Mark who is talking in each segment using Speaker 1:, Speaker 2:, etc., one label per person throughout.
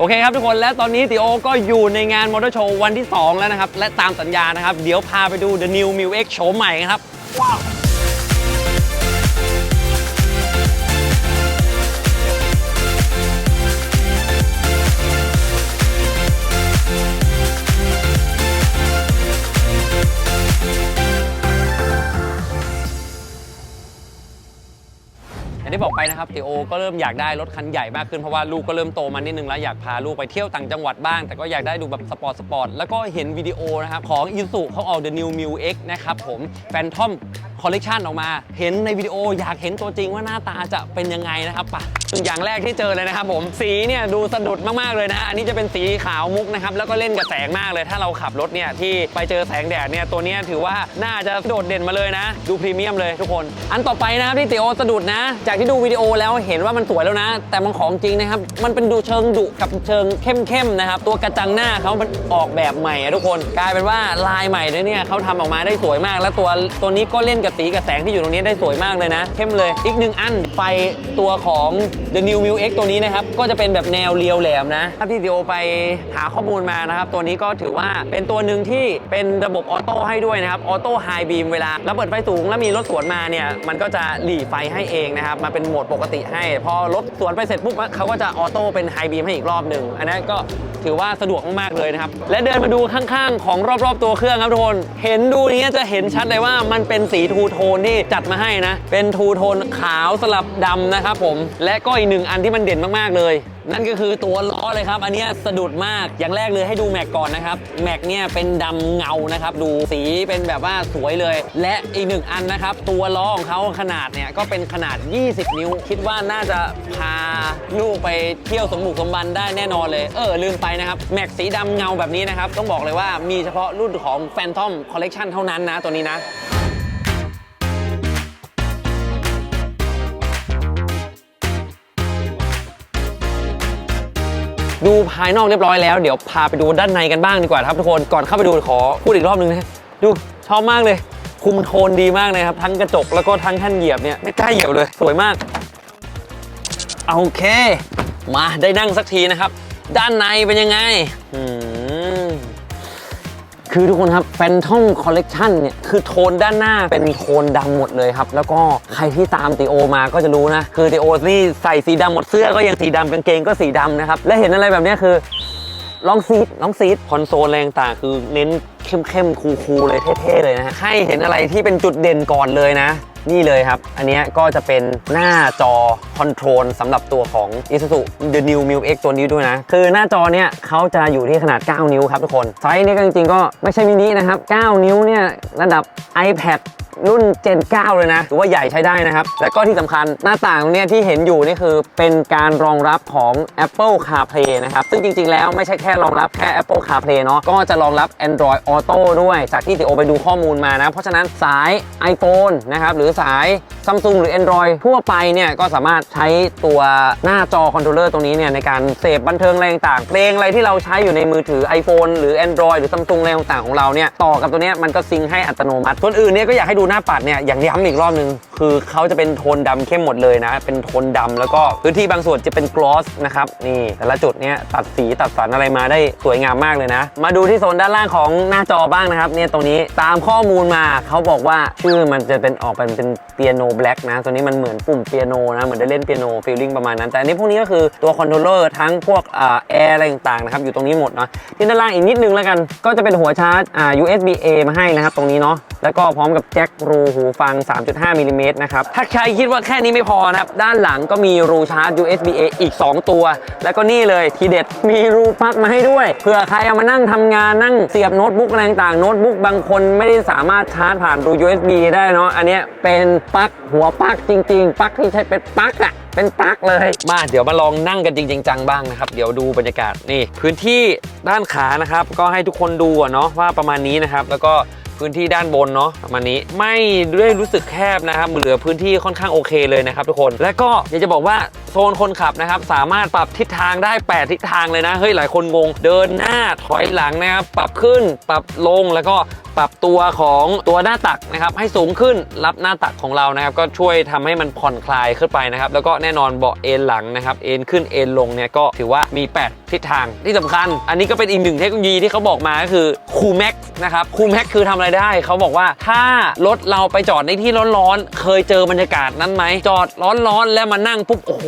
Speaker 1: โอเคครับทุกคนและตอนนี้ติโอก็อยู่ในงานมอเตอร์โชว์วันที่ 2 แล้วนะครับ และตามสัญญานะครับ เดี๋ยวพาไปดู The New m i l X โฉมใหม่ครับว้าวางที่บอกไปนะครับติโอก็เริ่มอยากได้รถคันใหญ่มากขึ้นเพราะว่าลูกก็เริ่มโตมานิดนึงแล้วอยากพาลูกไปเที่ยวต่างจังหวัดบ้าง แต่ก็อยากได้ดูแบบสปอร์ตสปอร์ตแล้วก็เห็นวิดีโอนะครับของอิสุเขาเอา The New m i l X นะครับผมแฟนทอม คอลเลกชันออกมา เห็นในวิดีโออยากเห็นตัวจริงว่าหน้าตาจะเป็นยังไงนะครับป่ะอย่างแรกที่เจอเลยนะครับผมสีเนี่ยดูสะดุดมากๆเลยนะอันนี้จะเป็นสีขาวมุกนะครับแล้วก็เล่นกับแสงมากเลยถ้าเราขับรถเนี่ยที่ไปเจอแสงแดดเนี่ยตัวเนี้ยถือว่าน่าจะโดดเด่นมาเลยนะ ดูพรีเมียมเลยทุกคน อันต่อไปนะครับที่ติโอสะดุดนะ จากที่ดูวิดีโอแล้วเห็นว่ามันสวยแล้วนะ แต่มันของจริงนะครับ มันเป็นดูเชิงดุกับเชิงเข้มๆนะครับ ตัวกระจังหน้าเขามันออกแบบใหม่ทุกคน กลายเป็นว่าลายใหม่เลยเนี่ยเขาทำออกมาได้สวยมาก แล้วตัวตัวนี้ก็เล่นกับสีกับแสงที่อยู่ตรงนี้ได้สวยมากเลยนะ เข้มเลย อีกหนึ่งอันไฟตัวของ The New m i l X ตัวนี้นะครับ ก็จะเป็นแบบแนวเรียวแหลมนะถ้าที่ดิโอไปหาข้อมูลมานะครับ ตัวนี้ก็ถือว่าเป็นตัวหนึ่งที่เป็นระบบออโต้ให้ด้วยนะครับออโต้ไฮบีมเวลาแล้วเปิดไฟสูงแล้วมีรถสวนมาเนี่ยมันก็จะหลีไฟให้เองนะครับมาเป็นโหมดปกติให้ พอรถสวนไปเสร็จปุ๊บเขาก็จะออโต้เป็นไฮบีมให้อีกรอบหนึ่งอันนั้นก็ ถือว่าสะดวกมากๆเลยนะครับ และเดินมาดูข้างๆ ของรอบๆตัวเครื่องครับทุกคน เห็นดูนี้จะเห็นชัดเลยว่ามันเป็นสีทูโทนที่จัดมาให้นะ เป็นทูโทนขาวสลับดำนะครับผม และก็อีกหนึ่งอันที่มันเด่นมากๆเลยนั่นก็คือตัวล้อเลยครับ อันนี้สะดุดมาก อย่างแรกเลยให้ดูแม็กก่อนนะครับ แม็กเนี่ยเป็นดำเงานะครับ ดูสีเป็นแบบว่าสวยเลย และอีกหนึ่งอันนะครับ ตัวล้อของเขาขนาดเนี่ยก็เป็นขนาด 20 นิ้ว คิดว่าน่าจะพาลูกไปเที่ยวสมบุกสมบันได้แน่นอนเลย เออ ลืมไปนะครับ แม็กสีดำเงาแบบนี้นะครับ ต้องบอกเลยว่ามีเฉพาะรุ่นของ Phantom Collection เท่านั้นนะตัวนี้นะ ดูภายนอกเรียบร้อยแล้วเดี๋ยวพาไปดูด้านในกันบ้างดีกว่าครับทุกคนก่อนเข้าไปดูขอพูดอีกรอบนึงนะดูชอบมากเลย คุมโทนดีมากเลยครับ ทั้งกระจกแล้วก็ทั้งแท่นเหยียบเนี่ยไม่กล้าเหยียบเลย สวยมากโอเค มาได้นั่งสักทีนะครับ ด้านในเป็นยังไงอืม คือทุกคนครับแฟนทอมคอลเลกชันเนี่ย คือโทนด้านหน้าเป็นโทนดำหมดเลยครับ แล้วก็ใครที่ตามติโอมาก็จะรู้นะ คือติโอนี่ใส่สีดำหมดเสื้อก็ยังสีดำกางเกงก็สีดำนะครับ และเห็นอะไรแบบนี้คือลองซีดลองซีดคอนโซลแรงต่างคือเน้นเข้มๆคูลๆเลยเท่ๆเลยนะฮะให้เห็นอะไรที่เป็นจุดเด่นก่อนเลยนะ นี่เลยครับ อันนี้ก็จะเป็นหน้าจอคอนโทรลสำหรับตัวของ Isuzu The New m i l X ตัวนี้ด้วยนะ คือหน้าจอเนี่ยเขาจะอยู่ที่ขนาด 9 นิ้วครับทุกคน ไซส์เนี่ยก็จริงๆก็ไม่ใช่มินินะครับ 9 นิ้วเนี่ยระดับ iPad รุ่น Gen 9 เลยนะถือว่าใหญ่ใช้ได้นะครับ และก็ที่สำคัญหน้าต่างตรงเนี้ยที่เห็นอยู่นี่คือเป็นการรองรับของ Apple CarPlay นะครับ ซึ่งจริงๆแล้วไม่ใช่แค่รองรับแค่ Apple CarPlay เนาะก็จะรองรับ Android Auto ด้วย จากที่ติโอไปดูข้อมูลมานะ เพราะฉะนั้นสาย iPhone นะครับหรือสาย Samsung หรือ Android ทั่วไปเนี่ยก็สามารถใช้ตัวหน้าจอคอนโทรลเลอร์ตรงนี้เนี่ยในการเสพบันเทิงอะไรต่างๆเพลงอะไรที่เราใช้อยู่ในมือถือ iPhone หรือ Android หรือ Samsung อะไรต่างๆของเราเนี่ยต่อกับตัวเนี้ยมันก็ซิงค์ให้อัตโนมัติส่วนอื่นเนี่ยก็อยากให้ดูหน้าปัดเนี่ยอย่างย้ำอีกรอบนึง คือเขาจะเป็นโทนดำเข้มหมดเลยนะ เป็นโทนดำแล้วก็พื้นที่บางส่วนจะเป็นกลอสนะครับนี่แต่ละจุดเนี่ยตัดสีตัดสันอะไรมาได้สวยงามมากเลยนะ มาดูที่โซนด้านล่างของหน้าจอบ้างนะครับเนี่ยตรงนี้ตามข้อมูลมาเขาบอกว่าชื่อมันจะเป็นออกเป็นเป็นเปียโนแบล็กนะตัวนี้มันเหมือนปุ่มเปียโนนะเหมือนได้เล่นเปียโนฟีลลิ่งประมาณนั้นแต่อันนี้พวกนี้ก็คือตัวคอนโทรลเลอร์ทั้งพวกอ่าแอร์อะไรต่างๆนะครับอยู่ตรงนี้หมดเนาะที่ด้านล่างอีกนิดนึงแล้วกันก็จะเป็นหัวชาร์จอ่า USB A มาให้นะครับตรงนี้เนาะแล้วก็พร้อมกับแจ็ครูหูฟัง 3.5มิลลิเมตรนะครับ ถ้าใครคิดว่าแค่นี้ไม่พอนะครับ ด้านหลังก็มีรูชาร์จ USB A อีก 2 ตัว แล้วก็นี่เลยทีเด็ดมีรูปลั๊กมาให้ด้วย เผื่อใครเอามานั่งทำงานนั่งเสียบโน้ตบุ๊กอะไรต่างโน้ตบุ๊กบางคนไม่ได้สามารถชาร์จผ่านรู USB ได้เนาะอันนี้เป็นปลั๊กหัวปลั๊กจริง ๆปลั๊กที่ใช้เป็นปลั๊กอะเป็นปลั๊กเลย มาเดี๋ยวมาลองนั่งกันจริง ๆ จังบ้างนะครับ เดี๋ยวดูบรรยากาศนี่ พื้นที่ด้านขานะครับ ก็ให้ทุกคนดูเนาะว่าประมาณนี้นะครับ แล้วก็ พื้นที่ด้านบนเนาะประมาณนี้ไม่ได้รู้สึกแคบนะครับเหลือพื้นที่ค่อนข้างโอเคเลยนะครับทุกคน และก็อยากจะบอกว่าโซนคนขับนะครับสามารถปรับทิศทางได้ 8 ทิศทางเลยนะเฮ้ยหลายคนงง เดินหน้าถอยหลังนะครับปรับขึ้นปรับลงแล้วก็ปรับตัวของตัวหน้าตักนะครับให้สูงขึ้นรับหน้าตักของเรานะครับก็ช่วยทำให้มันผ่อนคลายขึ้นไปนะครับแล้วก็แน่นอนเบาะเอนหลังนะครับเอนขึ้นเอนลงเนี่ยก็ถือว่ามี 8 ทิศทางที่สำคัญ อันนี้ก็เป็นอีกหนึ่งเทคโนโลยีที่เขาบอกมาก็คือคูแม็กนะครับคูแม็กคือทำอะไรได้เขาบอกว่าถ้ารถเราไปจอดในที่ร้อนๆเคยเจอบรรยากาศนั้นไหมจอดร้อนๆแล้วมานั่งปุ๊บโอ้โห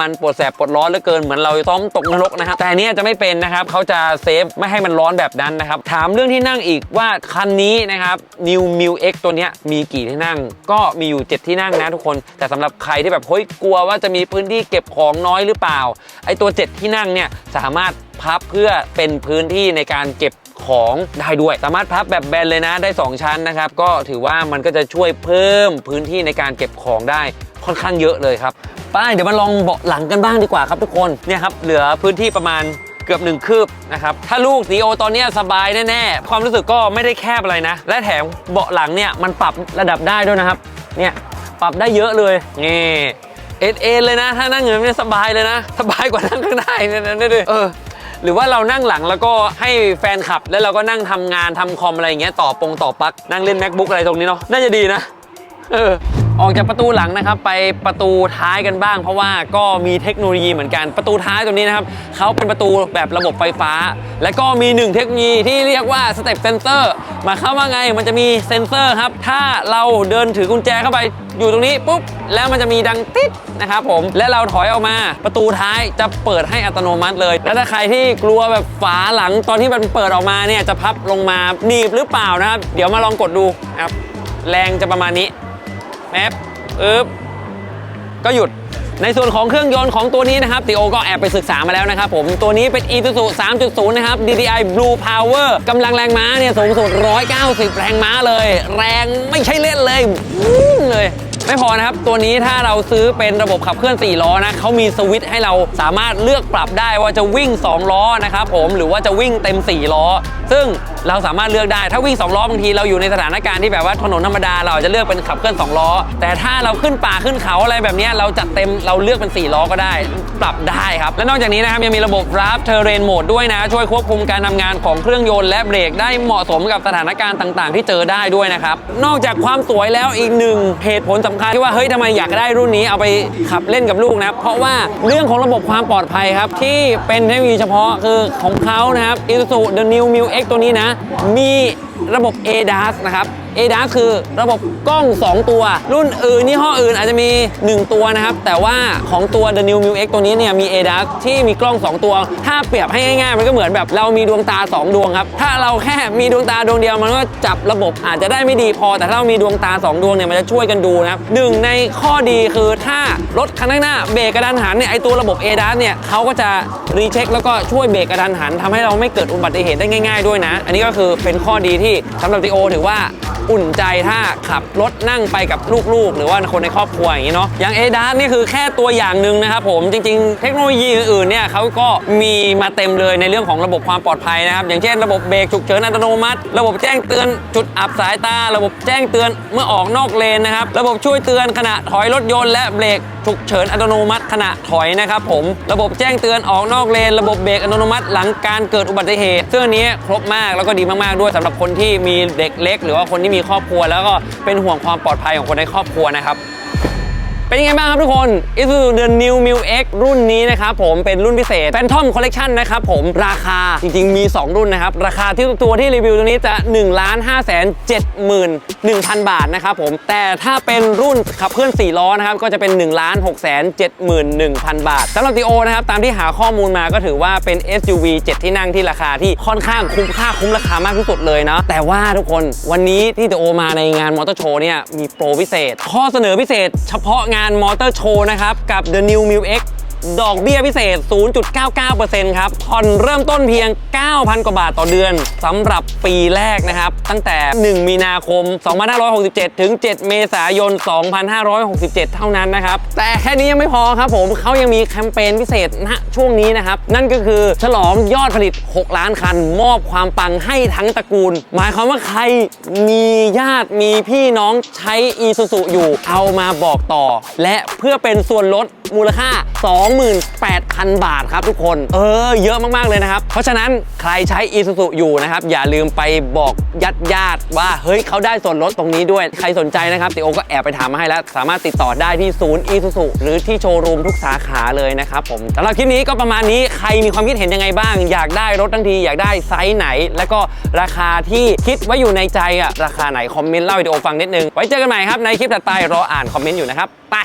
Speaker 1: มันปวดแสบปวดร้อนเหลือเกินเหมือนเราต้องตกนรกนะครับแต่เนี้ยจะไม่เป็นนะครับเขาจะเซฟไม่ให้มันร้อนแบบนั้นนะครับถามเรื่องที่นั่งอีกว่าคันนี้นะครับ New m i l X ตัวเนี้ยมีกี่ที่นั่ง ก็มีอยู่ 7 ที่นั่งนะทุกคน แต่สำหรับใครที่แบบเฮ้ยกลัวว่าจะมีพื้นที่เก็บของน้อยหรือเปล่าไอตัว 7 ที่นั่งเนี่ยสามารถพับเพื่อเป็นพื้นที่ในการเก็บของได้ด้วย สามารถพับแบบแบนเลยนะได้ 2 ชั้นนะครับ ก็ถือว่ามันก็จะช่วยเพิ่มพื้นที่ในการเก็บของได้ค่อนข้างเยอะเลยครับ ไป้ายเดี๋ยวมาลองเบาะหลังกันบ้างดีกว่าครับทุกคนเนี่ยครับเหลือพื้นที่ประมาณเกือบหนึ่งคืบนะครับถ้าลูกซีโอตอนนี้สบายแน่ๆความรู้สึกก็ไม่ได้แคบอะไรนะ และแถมเบาะหลังเนี่ยมันปรับระดับได้ด้วยนะครับเนี่ยปรับได้เยอะเลยนี่เอ็นเอ็นเลยนะ ถ้านั่งอย่างนี้สบายเลยนะ สบายกว่านั่งข้างหน้าเนี่ยนะด้วยเออหรือว่าเรานั่งหลังแล้วก็ให้แฟนขับ แล้วเราก็นั่งทำงานทำคอมอะไรอย่างเงี้ยต่อปงต่อปลั๊กนั่งเล่น macbook อะไรตรงนี้เนาะน่าจะดีนะ เออออกจากประตูหลังนะครับไปประตูท้ายกันบ้าง เพราะว่าก็มีเทคโนโลยีเหมือนกันประตูท้ายตัวนี้นะครับเขาเป็นประตูแบบระบบไฟฟ้า และก็มีหนึ่งเทคโนโลยีที่เรียกว่าสเต็ปเซนเซอร์หมายความว่าไงมันจะมีเซนเซอร์ครับถ้าเราเดินถือกุญแจเข้าไปอยู่ตรงนี้ปุ๊บแล้วมันจะมีดังติ๊ดนะครับผมและเราถอยออกมาประตูท้ายจะเปิดให้อัตโนมัติเลย และถ้าใครที่กลัวแบบฝาหลังตอนที่มันเปิดออกมาเนี่ยจะพับลงมาหนีบหรือเปล่านะครับ เดี๋ยวมาลองกดดูครับแรงจะประมาณนี้ แป๊บอึ๊บก็หยุดในส่วนของเครื่องยนต์ของตัวนี้นะครับติโอก็แอบไปศึกษามาแล้วนะครับผมตัวนี้เป็น Isuzu 3.0 นะครับ DDI Blue Power กำลังแรงม้าเนี่ยสูงสุด 190 แรงม้าเลย แรงไม่ใช่เล่นเลยเลยไม่พอนะครับ ตัวนี้ถ้าเราซื้อเป็นระบบขับเคลื่อน 4 ล้อนะเขามีสวิตช์ให้เราสามารถเลือกปรับได้ว่าจะวิ่ง 2 ล้อนะครับผมหรือว่าจะวิ่งเต็ม 4 ล้อ ซึ่ง เราสามารถเลือกได้ ถ้าวิ่ง2ล้อบางทีเราอยู่ในสถานการณ์ที่แบบว่าถนนธรรมดาเราอาจจะเลือกเป็นขับเคลื่อน2ล้อ แต่ถ้าเราขึ้นป่าขึ้นเขาอะไรแบบนี้เราจัดเต็มเราเลือกเป็น 4 ล้อก็ได้ ปรับได้ครับ และนอกจากนี้นะครับยังมีระบบ Draft Terrain Mode ด้วยนะ ช่วยควบคุมการทำงานของเครื่องยนต์และเบรกได้เหมาะสมกับสถานการณ์ต่าง ๆ ที่เจอได้ด้วยนะครับนอกจากความสวยแล้วอีกหนึ่งเหตุผลสำคัญที่ว่าเฮ้ยทำไมอยากได้รุ่นนี้เอาไปขับเล่นกับลูกนะเพราะว่าเรื่องของระบบความปลอดภัยครับที่เป็นเทคโนโลยีเฉพาะคือของเขานะครับ Isuzu The New m i l X ตัวนี้นะมีระบบ ADAS นะครับ ADAS คือระบบกล้อง 2 ตัว รุ่นอื่นยี่ห้ออื่นอาจจะมี 1 ตัวนะครับ แต่ว่าของตัว The New m i l X ตัวนี้เนี่ยมี ADAS ที่มีกล้อง 2 ตัว ถ้าเปรียบให้ง่ายๆ มันก็เหมือนแบบเรามีดวงตา 2 ดวงครับ ถ้าเราแค่มีดวงตาดวงเดียวมันก็จับระบบอาจจะได้ไม่ดีพอ แต่ถ้าเรามีดวงตา 2 ดวงเนี่ยมันจะช่วยกันดูนะครับหนึ่งในข้อดีคือถ้ารถคันข้างหน้าเบรกกระดันหันเนี่ยไอตัวระบบ ADAS เนี่ยเขาก็จะรีเช็คแล้วก็ช่วยเบรกกระดันหันทำให้เราไม่เกิดอุบัติเหตุได้ง่าย ๆด้วยนะ อันนี้ก็คือเป็นข้อดีที่สำหรับตีโอถือว่าอุ่นใจถ้าขับรถนั่งไปกับลูกๆ หรือว่าคนในครอบครัวอย่างนี้เนาะอย่างเอดานี่คือแค่ตัวอย่างหนึ่งนะครับผมจริง ๆ เทคโนโลยีอื่นๆเนี่ยเขาก็มีมาเต็มเลยในเรื่องของระบบความปลอดภัยนะครับ อย่างเช่นระบบเบรกฉุกเฉินอัตโนมัติ ระบบแจ้งเตือนจุดอับสายตา ระบบแจ้งเตือนเมื่อออกนอกเลนนะครับระบบช่วยเตือนขณะถอยรถยนต์และเบรกฉุกเฉินอัตโนมัติขณะถอยนะครับผมระบบแจ้งเตือนออกนอกเลน ระบบเบรกอัตโนมัติหลังการเกิดอุบัติเหตุซึ่งอันนี้ครบมากแล้วก็ดีมากๆด้วยสำหรับคนที่มีเด็กเล็ก หรือว่าคนที่มีครอบครัว แล้วก็เป็นห่วงความปลอดภัยของคนในครอบครัวนะครับ เป็นยังไงบ้างครับทุกคน Isuzu The New m i l X รุ่นนี้นะครับผมเป็นรุ่นพิเศษ Phantom Collection นะครับผมราคาจริงๆมี 2 รุ่นนะครับ ราคาที่ตัวที่รีวิวตัวนี้จะ 1 5 7 1 0 0 0 บาทนะครับผมแต่ถ้าเป็นรุ่นขับเคลื่อน 4 ล้อนะครับก็จะเป็น 1 6 7 1 0 0 0 บาทสำหรับตีโอนะครับตามที่หาข้อมูลมาก็ถือว่าเป็น SUV 7 ที่นั่งที่ราคาที่ค่อนข้างคุ้มค่าคุ้มราคามากที่สุดเลยนะแต่ว่าทุกคนวันนี้ที่ตีโอมาในงานมอเตอร์โชว์เนี่ยมีโปรพิเศษ ข้อเสนอพิเศษ เฉพาะงานมอเตอร์โชว์นะครับ กับ The New m i l X ดอกเบี้ยพิเศษ 0.99%ครับ ผ่อนเริ่มต้นเพียง 9,000 กว่าบาทต่อเดือนสำหรับปีแรกนะครับ ตั้งแต่ 1 มีนาคม 2567 ถึง 7 เมษายน 2567 เท่านั้นนะครับ แต่แค่นี้ยังไม่พอครับผมเขายังมีแคมเปญพิเศษณช่วงนี้นะครับ นั่นก็คือฉลองยอดผลิต 6 ล้านคัน มอบความปังให้ทั้งตระกูล หมายความว่าใครมีญาติมีพี่น้องใช้อีซูซูอยู่เอามาบอกต่อ และเพื่อเป็นส่วนลด มูลค่า 28,000 บาทครับทุกคน เออ เยอะมาก ๆ เลยนะครับ เพราะฉะนั้นใครใช้ Isuzu อยู่นะครับ อย่าลืมไปบอกญาติญาติว่า เฮ้ยเขาได้ส่วนลดตรงนี้ด้วย ใครสนใจนะครับติโอก็แอบไปถามมาให้แล้ว สามารถติดต่อได้ที่ศูนย์ Isuzu หรือที่โชว์รูมทุกสาขาเลยนะครับผมสำหรับคลิปนี้ก็ประมาณนี้ใครมีความคิดเห็นยังไงบ้าง อยากได้รถทั้งทีอยากได้ไซส์ไหน แล้วก็ราคาที่คิดไว้อยู่ในใจอะราคาไหนคอมเมนต์เล่าให้ติโอฟังนิดนึงไว้เจอกันใหม่ครับในคลิปถัดไปรออ่านคอมเมนต์อยู่นะครับไป